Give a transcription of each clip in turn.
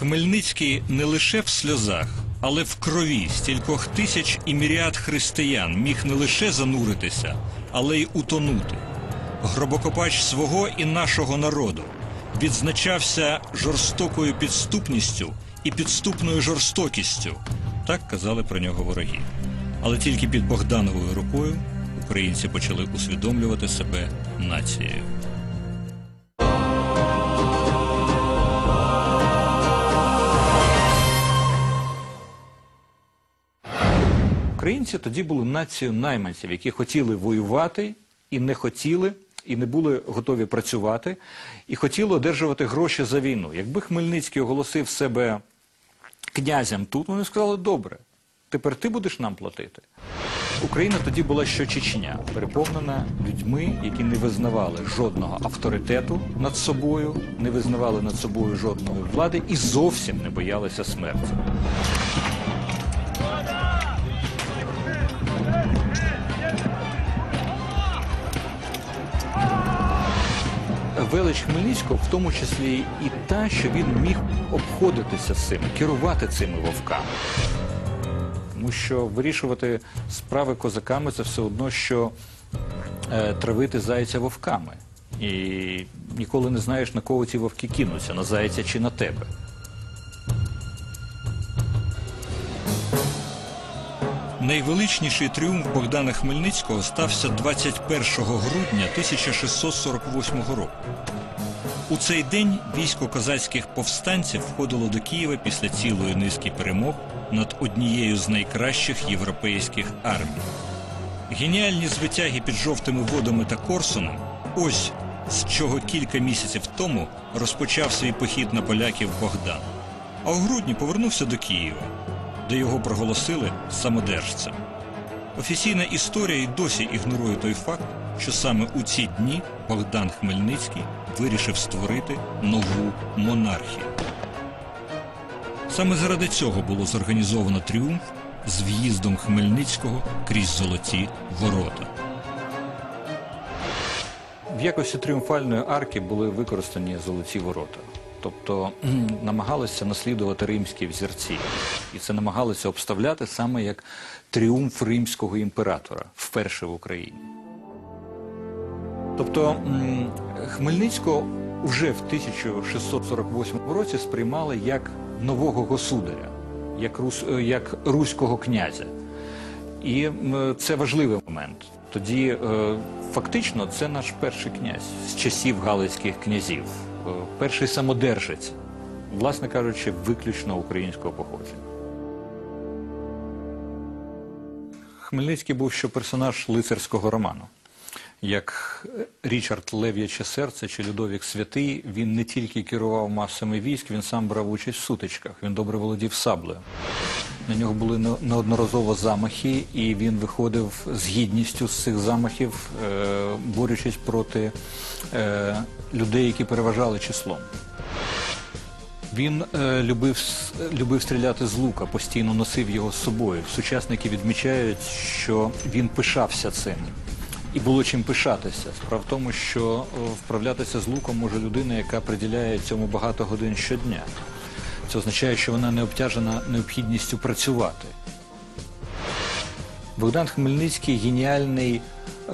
Хмельницький не лише в сльозах, але в крові стількох тисяч і міріад християн міг не лише зануритися, але й утонути. Гробокопач свого і нашого народу відзначався жорстокою підступністю і підступною жорстокістю. Так казали про нього вороги. Але тільки під Богдановою рукою українці почали усвідомлювати себе нацією. Українці тоді були нацією найманців, які хотіли воювати і не хотіли, і не були готові працювати, і хотіли одержувати гроші за війну. Якби Хмельницький оголосив себе князем тут, вони сказали, добре, тепер ти будеш нам платити. Україна тоді була що Чечня, переповнена людьми, які не визнавали жодного авторитету над собою, не визнавали над собою жодної влади і зовсім не боялися смерті. Велич Хмельницького, в тому числі і та, що він міг обходитися з цими, керувати цими вовками. Тому що вирішувати справи козаками це все одно, що е, травити зайця вовками. І ніколи не знаєш, на кого ці вовки кинуться, на зайця чи на тебе. Найвеличніший тріумф Богдана Хмельницького стався 21 грудня 1648 року. У цей день військо козацьких повстанців входило до Києва після цілої низки перемог над однією з найкращих європейських армій. Геніальні звитяги під жовтими водами та Корсуном ось з чого кілька місяців тому розпочав свій похід на поляків Богдан. А у грудні повернувся до Києва, де його проголосили самодержцем. Офіційна історія й досі ігнорує той факт, що саме у ці дні Богдан Хмельницький вирішив створити нову монархію. Саме заради цього було зорганізовано тріумф з в'їздом Хмельницького крізь золоті ворота. В якості тріумфальної арки були використані золоті ворота. Тобто намагалися наслідувати римські взірці. І це намагалися обставляти саме як тріумф римського імператора вперше в Україні. Тобто Хмельницького вже в 1648 році сприймали як нового государя, як, рус, е, як руського князя. І це важливий момент. Тоді е, фактично це наш перший князь з часів галицьких князів, перший самодержець, власне кажучи, виключно українського походження. Хмельницький був що персонаж лицарського роману. Як Річард Лев'яче серце чи Людовік Святий, він не тільки керував масами військ, він сам брав участь в сутичках, він добре володів саблею. На нього були неодноразово замахи, і він виходив з гідністю з цих замахів, е, борючись проти е, людей, які переважали числом. Він е, любив, любив стріляти з лука, постійно носив його з собою. Сучасники відмічають, що він пишався цим. І було чим пишатися. Справа в тому, що вправлятися з луком може людина, яка приділяє цьому багато годин щодня. Це означає, що вона не обтяжена необхідністю працювати. Богдан Хмельницький геніальний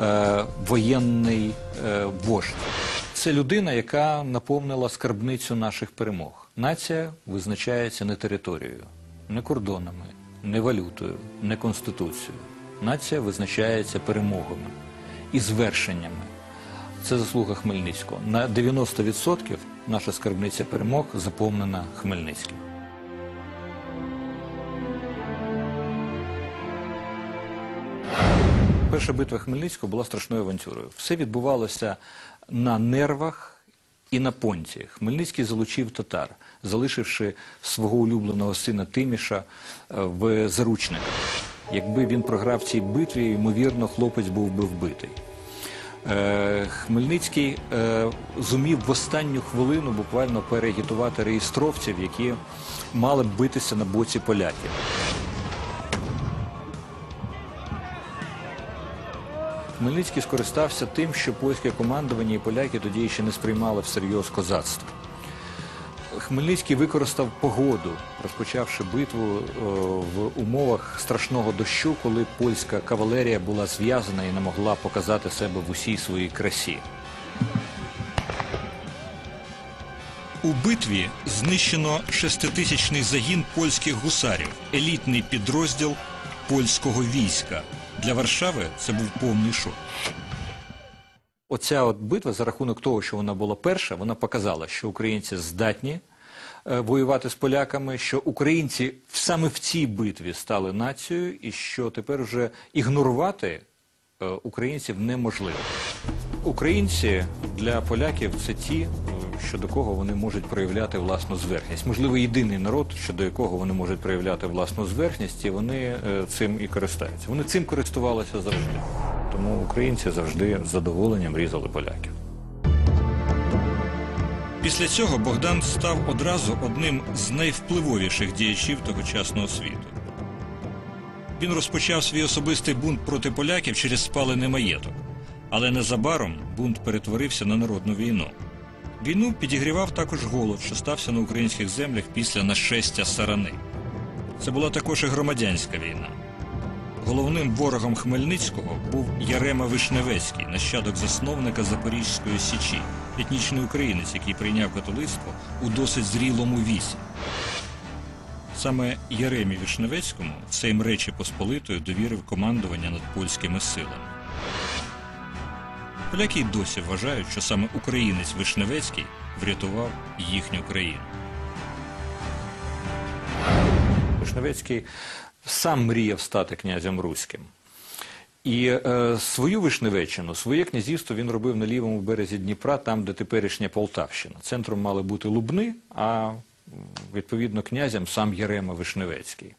е, воєнний е, вождь. Це людина, яка наповнила скарбницю наших перемог. Нація визначається не територією, не кордонами, не валютою, не конституцією. Нація визначається перемогами і звершеннями. Це заслуга Хмельницького. На 90% наша скарбниця перемог заповнена Хмельницьким. Перша битва Хмельницького була страшною авантюрою. Все відбувалося на нервах і на понті. Хмельницький залучив татар, залишивши свого улюбленого сина Тиміша е, в заручниках. Якби він програв цій битві, ймовірно, хлопець був би вбитий. Е, Хмельницький е, зумів в останню хвилину буквально переагітувати реєстровців, які мали б битися на боці поляків. Хмельницький скористався тим, що польське командування і поляки тоді ще не сприймали всерйоз козацтво. Хмельницький використав погоду, розпочавши битву е, в умовах страшного дощу, коли польська кавалерія була зв'язана і не могла показати себе в усій своїй красі. У битві знищено шеститисячний загін польських гусарів, елітний підрозділ польського війська. Для Варшави це був повний шок. Оця от битва, за рахунок того, що вона була перша, вона показала, що українці здатні е, воювати з поляками, що українці саме в цій битві стали нацією, і що тепер вже ігнорувати е, українців неможливо. Українці для поляків це ті, е, щодо кого вони можуть проявляти власну зверхність. Можливо, єдиний народ, щодо якого вони можуть проявляти власну зверхність, і вони цим і користаються. Вони цим користувалися завжди. Тому українці завжди з задоволенням різали поляків. Після цього Богдан став одразу одним з найвпливовіших діячів тогочасного світу. Він розпочав свій особистий бунт проти поляків через спалений маєток. Але незабаром бунт перетворився на народну війну. Війну підігрівав також голод, що стався на українських землях після нашестя сарани. Це була також і громадянська війна. Головним ворогом Хмельницького був Ярема Вишневецький, нащадок засновника Запорізької Січі, етнічний українець, який прийняв католицтво у досить зрілому віці. Саме Яремі Вишневецькому Сейм Речі Посполитої довірив командування над польськими силами. Поляки й досі вважають, що саме українець Вишневецький врятував їхню країну. Вишневецький сам мріяв стати князем руським. І е, свою Вишневеччину, своє князівство він робив на лівому березі Дніпра, там, де теперішня Полтавщина. Центром мали бути Лубни, а відповідно князем сам Єрема Вишневецький.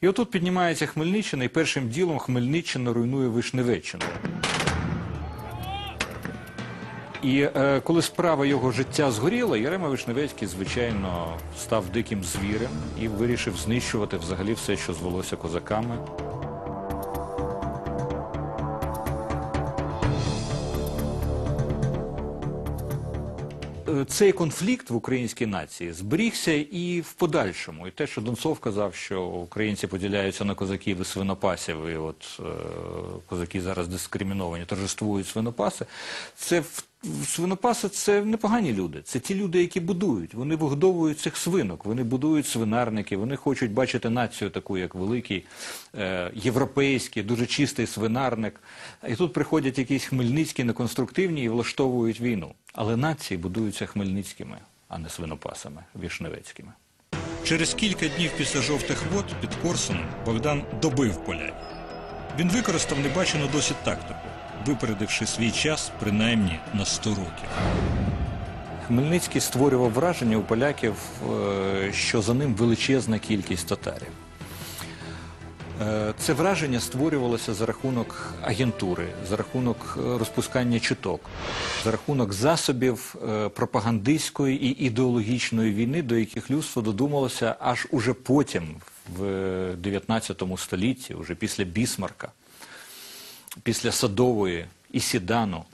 І отут піднімається Хмельниччина, і першим ділом Хмельниччина руйнує Вишневеччину. І е, коли справа його життя згоріла, Ярема Вишневецький, звичайно, став диким звірем і вирішив знищувати взагалі все, що звелося козаками. Е, Цей конфлікт в українській нації зберігся і в подальшому. І те, що Донцов казав, що українці поділяються на козаків і свинопасів, і от е, козаки зараз дискриміновані, торжествують свинопаси. Це в свинопаси це непогані люди. Це ті люди, які будують. Вони вигодовують цих свинок, вони будують свинарники, вони хочуть бачити націю таку, як великий е, європейський, дуже чистий свинарник. І тут приходять якісь хмельницькі, неконструктивні і влаштовують війну. Але нації будуються хмельницькими, а не свинопасами вішневецькими. Через кілька днів після жовтих вод під Корсуном Богдан добив поляків. Він використав небачену досить тактику, випередивши свій час принаймні на 100 років. Хмельницький створював враження у поляків, е, що за ним величезна кількість татарів. Е, Це враження створювалося за рахунок агентури, за рахунок е, розпускання чуток, за рахунок засобів пропагандистської і ідеологічної війни, до яких людство додумалося аж уже потім, в 19 столітті, уже після Бісмарка, після Садової і Сідану.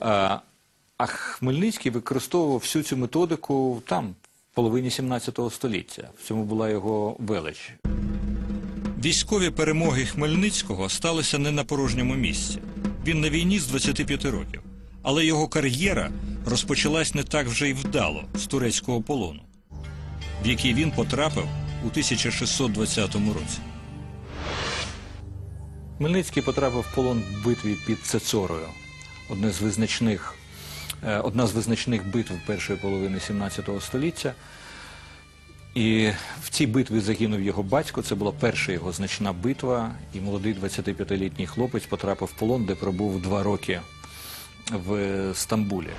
А Хмельницький використовував всю цю методику там, в половині 17 століття. В цьому була його велич. Військові перемоги Хмельницького сталися не на порожньому місці. Він на війні з 25 років. Але його кар'єра розпочалась не так вже й вдало з турецького полону, в який він потрапив у 1620 році. Хмельницький потрапив в полон в битві під Цецорою. Одне з визначних, е, одна з визначних битв першої половини 17 століття. І в цій битві загинув його батько. Це була перша його значна битва. І молодий 25-літній хлопець потрапив в полон, де пробув два роки в Стамбулі.